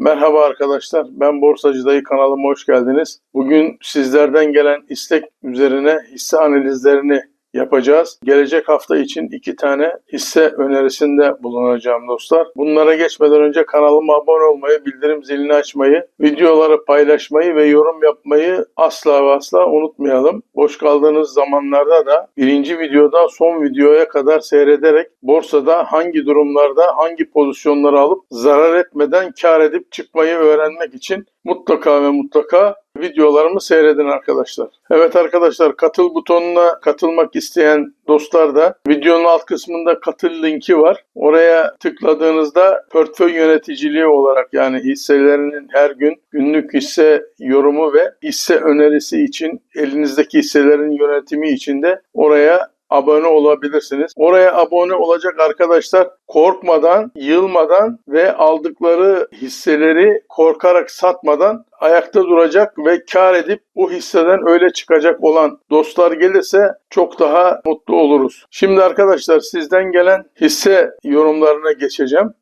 Merhaba arkadaşlar, ben Borsacı Dayı kanalıma hoş geldiniz. Bugün sizlerden gelen istek üzerine hisse analizlerini yapacağız. Gelecek hafta için iki tane hisse önerisinde bulunacağım dostlar. Bunlara geçmeden önce kanalıma abone olmayı, bildirim zilini açmayı, videoları paylaşmayı ve yorum yapmayı asla ve asla unutmayalım. Boş kaldığınız zamanlarda da birinci videodan son videoya kadar seyrederek borsada hangi durumlarda hangi pozisyonları alıp zarar etmeden kar edip çıkmayı öğrenmek için mutlaka ve mutlaka videolarımı seyredin arkadaşlar. Evet arkadaşlar katıl butonuna katılmak isteyen dostlar da videonun alt kısmında katıl linki var. Oraya tıkladığınızda portföy yöneticiliği olarak yani hisselerinin her gün günlük hisse yorumu ve hisse önerisi için elinizdeki hisselerin yönetimi için de oraya abone olabilirsiniz. Oraya abone olacak arkadaşlar korkmadan, yılmadan ve aldıkları hisseleri korkarak satmadan ayakta duracak ve kar edip bu hisseden öyle çıkacak olan dostlar gelirse çok daha mutlu oluruz. Şimdi arkadaşlar sizden gelen hisse yorumlarına geçeceğim.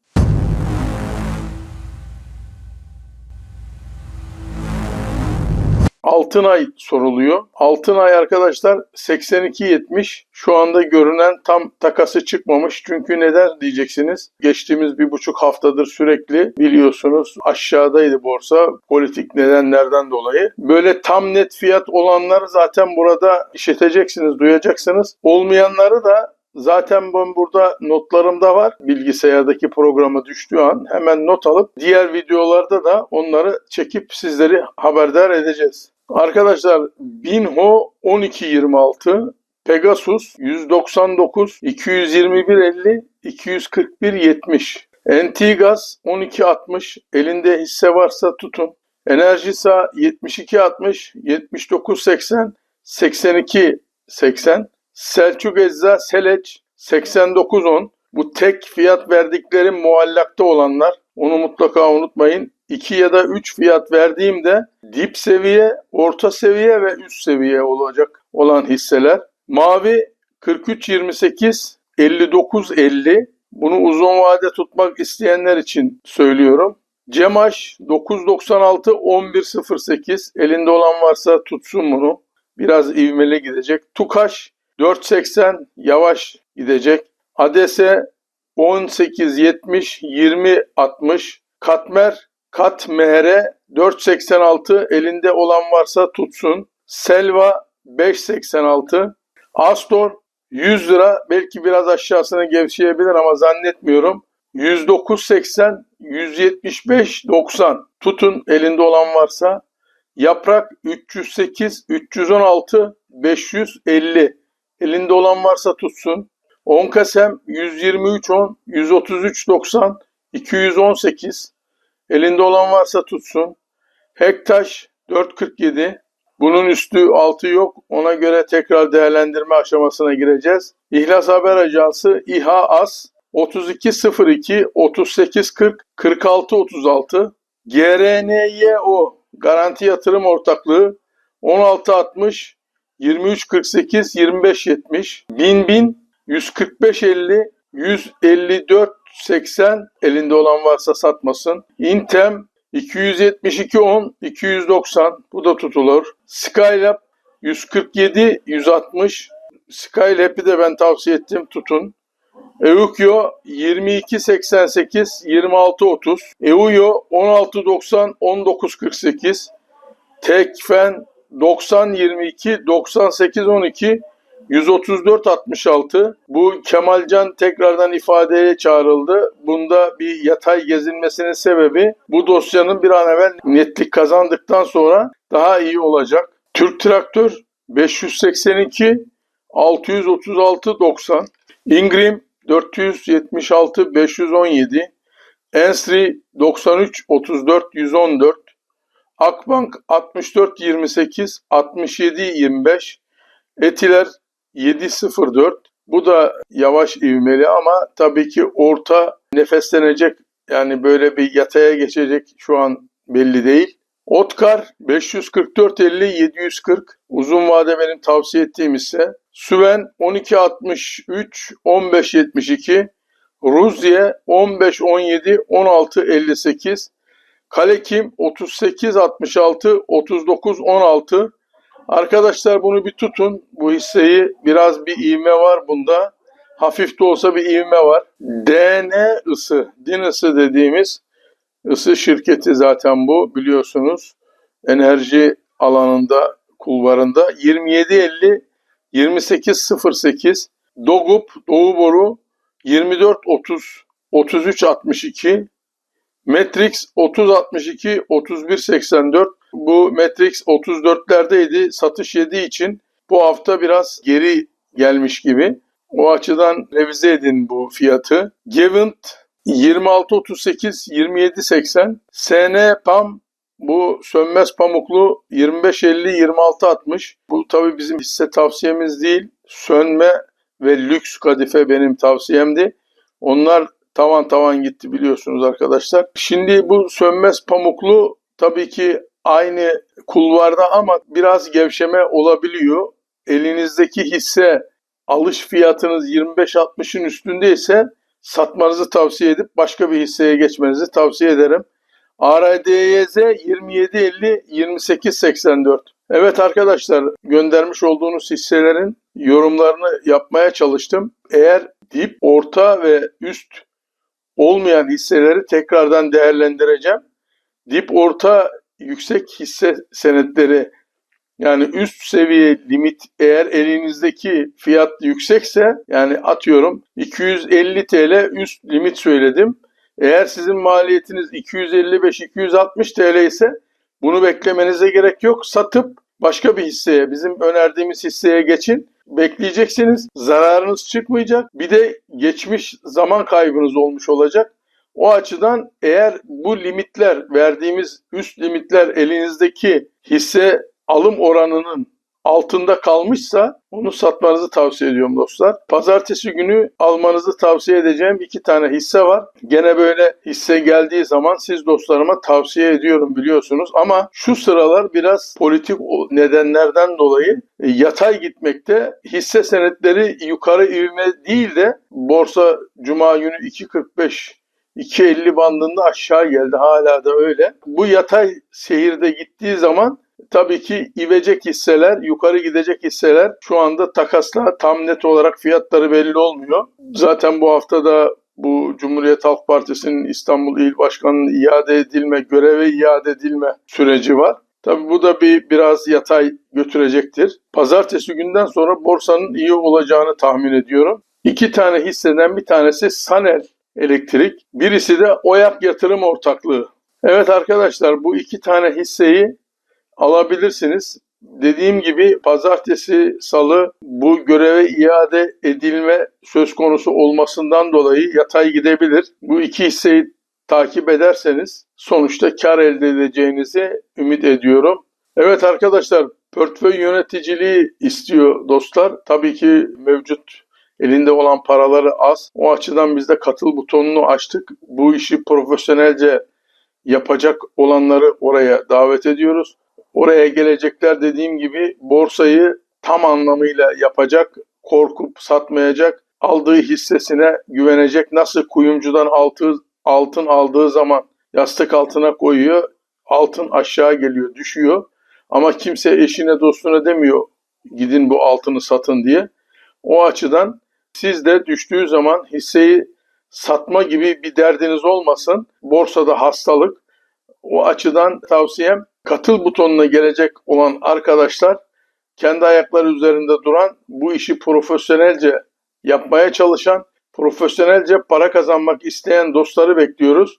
Altınay soruluyor. Altınay arkadaşlar 82.70 şu anda görünen tam takası çıkmamış. Çünkü neden diyeceksiniz? Geçtiğimiz bir buçuk haftadır sürekli biliyorsunuz aşağıdaydı borsa politik nedenlerden dolayı. Böyle tam net fiyat olanları zaten burada işiteceksiniz, duyacaksınız. Olmayanları da Zaten ben burada notlarımda var. Bilgisayardaki programa düştüğü an hemen not alıp diğer videolarda da onları çekip sizleri haberdar edeceğiz. Arkadaşlar Binho 1226, Pegasus 199, 221 50, 241 70. Entigaz 1260, elinde hisse varsa tutun. Enerjisa 7260, 7980, 82 80. Selçuk Ecza Seleç 8910. Bu tek fiyat verdikleri muallakta olanlar. Onu mutlaka unutmayın. 2 ya da 3 fiyat verdiğimde dip seviye, orta seviye ve üst seviye olacak olan hisseler. Mavi 43.28, 59.50. Bunu uzun vade tutmak isteyenler için söylüyorum. Cemaş 996 1108 elinde olan varsa tutsun bunu. Biraz ivmeli gidecek. Tukaş 480 yavaş gidecek. Adese 1870 2060 Katmer Katmer'e 486 elinde olan varsa tutsun. Selva 586 Astor 100 lira belki biraz aşağısına gevşeyebilir ama zannetmiyorum. 109.80 175 90 tutun elinde olan varsa. Yaprak 308 316 550 elinde olan varsa tutsun. 10 Kasem 123 10 133 90 218 elinde olan varsa tutsun. Hektaş 447 bunun üstü altı yok. Ona göre tekrar değerlendirme aşamasına gireceğiz. İhlas Haber Ajansı İHA AS 3202 3840 4636 GRNYO Garanti Yatırım Ortaklığı 1660 2348 2570 1000 bin 145 50 154 80 elinde olan varsa satmasın. Intem 272 10 290 bu da tutulur. Skylab 147 160 Skylab'i de ben tavsiye ettim tutun. Eukyo 2288 2630 Euyo 1690 1948 Tekfen 90 22 98 12 134 66 bu Kemalcan tekrardan ifadeye çağrıldı. Bunda bir yatay gezilmesinin sebebi bu dosyanın bir an evvel netlik kazandıktan sonra daha iyi olacak. Türk Traktör 582 636 90 Ingrim 476 517 Ensri 93 34 114 Akbank 64 28 67 25 Etiler 704 bu da yavaş ivmeli ama tabii ki orta nefeslenecek. Yani böyle bir yataya geçecek şu an belli değil. Otkar 544 50 740 uzun vade benim tavsiye ettiğim ise Süven 1263 1572 Ruzye 15 17 16 58 Kalekim 38 66 39 16. Arkadaşlar bunu bir tutun. Bu hisseyi biraz bir ivme var bunda. Hafif de olsa bir ivme var. DN ısı, din ısı dediğimiz ısı şirketi zaten bu biliyorsunuz. Enerji alanında kulvarında 2750 2808 Dogup Doğu Boru 2430 3362 Matrix 3062 3184 bu Matrix 34'lerdeydi. Satış yediği için bu hafta biraz geri gelmiş gibi. O açıdan revize edin bu fiyatı. Gevint 2638 2780 SN PAM bu sönmez pamuklu 2550 2660. Bu tabi bizim hisse tavsiyemiz değil. Sönme ve lüks kadife benim tavsiyemdi. Onlar tavan tavan gitti biliyorsunuz arkadaşlar. Şimdi bu sönmez pamuklu tabii ki aynı kulvarda ama biraz gevşeme olabiliyor. Elinizdeki hisse alış fiyatınız 25-60'ın üstündeyse satmanızı tavsiye edip başka bir hisseye geçmenizi tavsiye ederim. ARDYZ 2750 2884. Evet arkadaşlar göndermiş olduğunuz hisselerin yorumlarını yapmaya çalıştım. Eğer dip, orta ve üst olmayan hisseleri tekrardan değerlendireceğim. Dip, orta, yüksek hisse senetleri yani üst seviye limit eğer elinizdeki fiyat yüksekse yani atıyorum 250 TL üst limit söyledim. Eğer sizin maliyetiniz 255-260 TL ise bunu beklemenize gerek yok. Satıp başka bir hisseye, bizim önerdiğimiz hisseye geçin. Bekleyeceksiniz. Zararınız çıkmayacak. Bir de geçmiş zaman kaybınız olmuş olacak. O açıdan eğer bu limitler, verdiğimiz üst limitler elinizdeki hisse alım oranının altında kalmışsa onu satmanızı tavsiye ediyorum dostlar. Pazartesi günü almanızı tavsiye edeceğim iki tane hisse var. Gene böyle hisse geldiği zaman siz dostlarıma tavsiye ediyorum biliyorsunuz. Ama şu sıralar biraz politik nedenlerden dolayı e, yatay gitmekte. Hisse senetleri yukarı ivme değil de borsa cuma günü 2.45 2.50 bandında aşağı geldi. Hala da öyle. Bu yatay seyirde gittiği zaman tabii ki ivecek hisseler, yukarı gidecek hisseler şu anda takasla tam net olarak fiyatları belli olmuyor. Zaten bu hafta da bu Cumhuriyet Halk Partisi'nin İstanbul İl Başkanı'nın iade edilme, göreve iade edilme süreci var. Tabii bu da bir biraz yatay götürecektir. Pazartesi günden sonra borsanın iyi olacağını tahmin ediyorum. İki tane hisseden bir tanesi Sanel Elektrik, birisi de Oyak Yatırım Ortaklığı. Evet arkadaşlar bu iki tane hisseyi alabilirsiniz. Dediğim gibi pazartesi, salı bu göreve iade edilme söz konusu olmasından dolayı yatay gidebilir. Bu iki hisseyi takip ederseniz sonuçta kar elde edeceğinizi ümit ediyorum. Evet arkadaşlar portföy yöneticiliği istiyor dostlar. Tabii ki mevcut elinde olan paraları az. O açıdan biz de katıl butonunu açtık. Bu işi profesyonelce yapacak olanları oraya davet ediyoruz. Oraya gelecekler dediğim gibi borsayı tam anlamıyla yapacak, korkup satmayacak, aldığı hissesine güvenecek. Nasıl kuyumcudan altı, altın aldığı zaman yastık altına koyuyor, altın aşağı geliyor, düşüyor. Ama kimse eşine dostuna demiyor gidin bu altını satın diye. O açıdan siz de düştüğü zaman hisseyi satma gibi bir derdiniz olmasın. Borsada hastalık. O açıdan tavsiyem katıl butonuna gelecek olan arkadaşlar kendi ayakları üzerinde duran, bu işi profesyonelce yapmaya çalışan, profesyonelce para kazanmak isteyen dostları bekliyoruz.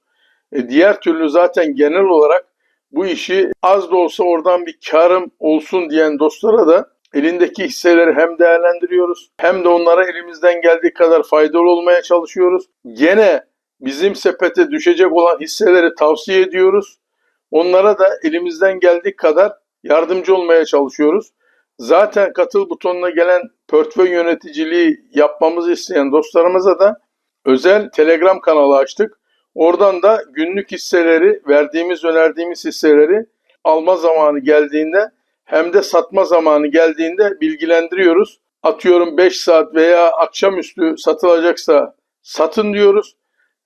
E diğer türlü zaten genel olarak bu işi az da olsa oradan bir karım olsun diyen dostlara da elindeki hisseleri hem değerlendiriyoruz hem de onlara elimizden geldiği kadar faydalı olmaya çalışıyoruz. Gene bizim sepete düşecek olan hisseleri tavsiye ediyoruz. Onlara da elimizden geldiği kadar yardımcı olmaya çalışıyoruz. Zaten katıl butonuna gelen portföy yöneticiliği yapmamızı isteyen dostlarımıza da özel Telegram kanalı açtık. Oradan da günlük hisseleri, verdiğimiz, önerdiğimiz hisseleri alma zamanı geldiğinde hem de satma zamanı geldiğinde bilgilendiriyoruz. Atıyorum 5 saat veya akşamüstü satılacaksa satın diyoruz.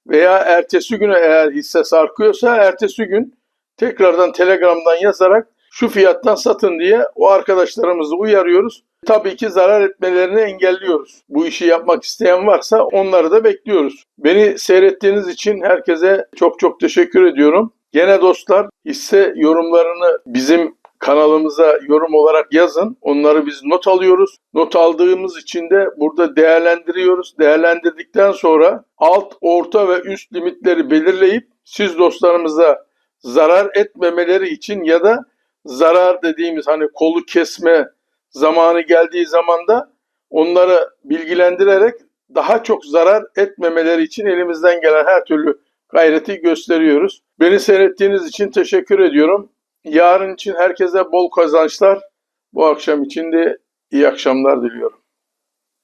veya ertesi güne eğer hisse sarkıyorsa ertesi gün tekrardan Telegram'dan yazarak şu fiyattan satın diye o arkadaşlarımızı uyarıyoruz. Tabii ki zarar etmelerini engelliyoruz. Bu işi yapmak isteyen varsa onları da bekliyoruz. Beni seyrettiğiniz için herkese çok çok teşekkür ediyorum. Gene dostlar hisse yorumlarını bizim kanalımıza yorum olarak yazın. Onları biz not alıyoruz. Not aldığımız için de burada değerlendiriyoruz. Değerlendirdikten sonra alt, orta ve üst limitleri belirleyip siz dostlarımıza zarar etmemeleri için ya da zarar dediğimiz hani kolu kesme zamanı geldiği zaman da onları bilgilendirerek daha çok zarar etmemeleri için elimizden gelen her türlü gayreti gösteriyoruz. Beni seyrettiğiniz için teşekkür ediyorum. Yarın için herkese bol kazançlar. Bu akşam için de iyi akşamlar diliyorum.